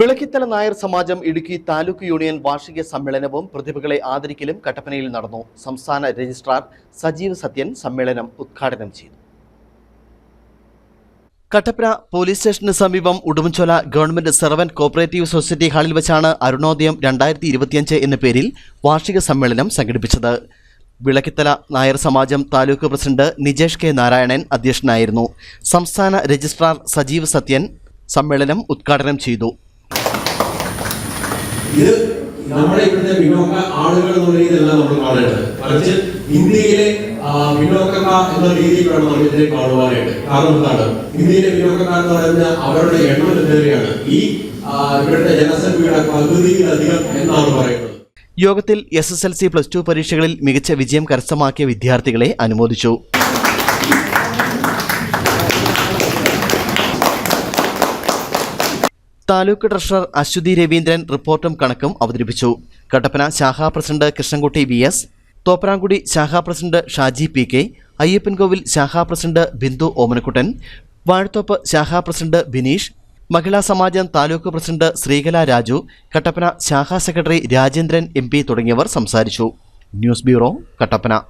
വിളക്കിത്തല നായർ സമാജം Idukki taluk union വാർഷിക സമ്മേളനവും പ്രതിഭകളെ ആദരിക്കലും കട്ടപ്പനയിൽ നടന്നു. സംസ്ഥാന രജിസ്ട്രാർ സജീവ് സത്യൻ സമ്മേളനം ഉദ്ഘാടനം ചെയ്തു. കട്ടപ്പന പോലീസ് സ്റ്റേഷന് സമീപം Udumbanchola government servant cooperative society ഹാളിൽ വെച്ചാണ് അരുണോദയം രണ്ടായിരത്തി ഇരുപത്തിയഞ്ച് എന്ന പേരിൽ വാർഷിക സമ്മേളനം സംഘടിപ്പിച്ചത്. വിളക്കിത്തല നായർ സമാജം താലൂക്ക് പ്രസിഡന്റ് നിജേഷ് കെ നാരായണൻ അധ്യക്ഷനായിരുന്നു. സംസ്ഥാന രജിസ്ട്രാർ സജീവ് സത്യൻ സമ്മേളനം ഉദ്ഘാടനം ചെയ്തു. ഇത് നമ്മുടെ ഇവിടുത്തെ പിന്നോക്ക ആളുകൾ എന്നുള്ള രീതിയിലല്ല നമ്മൾ കാണേണ്ടത്. മറിച്ച് ഇന്ത്യയിലെ പിന്നോക്കക്കാർ എന്ന രീതിയിൽ നമ്മൾ ഇതിനെ കാണുവാനായിട്ട്. കാരണം എന്താണ്? ഇന്ത്യയിലെ പിന്നോക്കക്കാർ എന്ന് പറയുന്നത് അവരുടെ എണ്ണം എത്രയാണ്? ഈ ഇവിടുത്തെ ജനസംഖ്യയുടെ പകുതിയിലധികം എന്നാണ് പറയുന്നത്. യോഗത്തിൽ S S L C plus two പരീക്ഷകളിൽ മികച്ച വിജയം കരസ്ഥമാക്കിയ വിദ്യാർത്ഥികളെ അനുമോദിച്ചു. താലൂക്ക് ട്രഷറർ അശ്വതി രവീന്ദ്രൻ റിപ്പോർട്ടും കണക്കും അവതരിപ്പിച്ചു. കട്ടപ്പന ശാഖാ president Krishnankutty V S Thoprankudi ശാഖാ president Shaji P K Ayyappancoil ശാഖാ പ്രസിഡന്റ് ബിന്ദു ഓമനക്കുട്ടൻ വാഴത്തോപ്പ് ശാഖാ പ്രസിഡന്റ് ബിനീഷ് മഹിളാ സമാജം താലൂക്ക് പ്രസിഡന്റ് ശ്രീകല രാജു കട്ടപ്പന ശാഖാ സെക്രട്ടറി രാജേന്ദ്രൻ എം തുടങ്ങിയവർ സംസാരിച്ചു. News bureau Kattappana.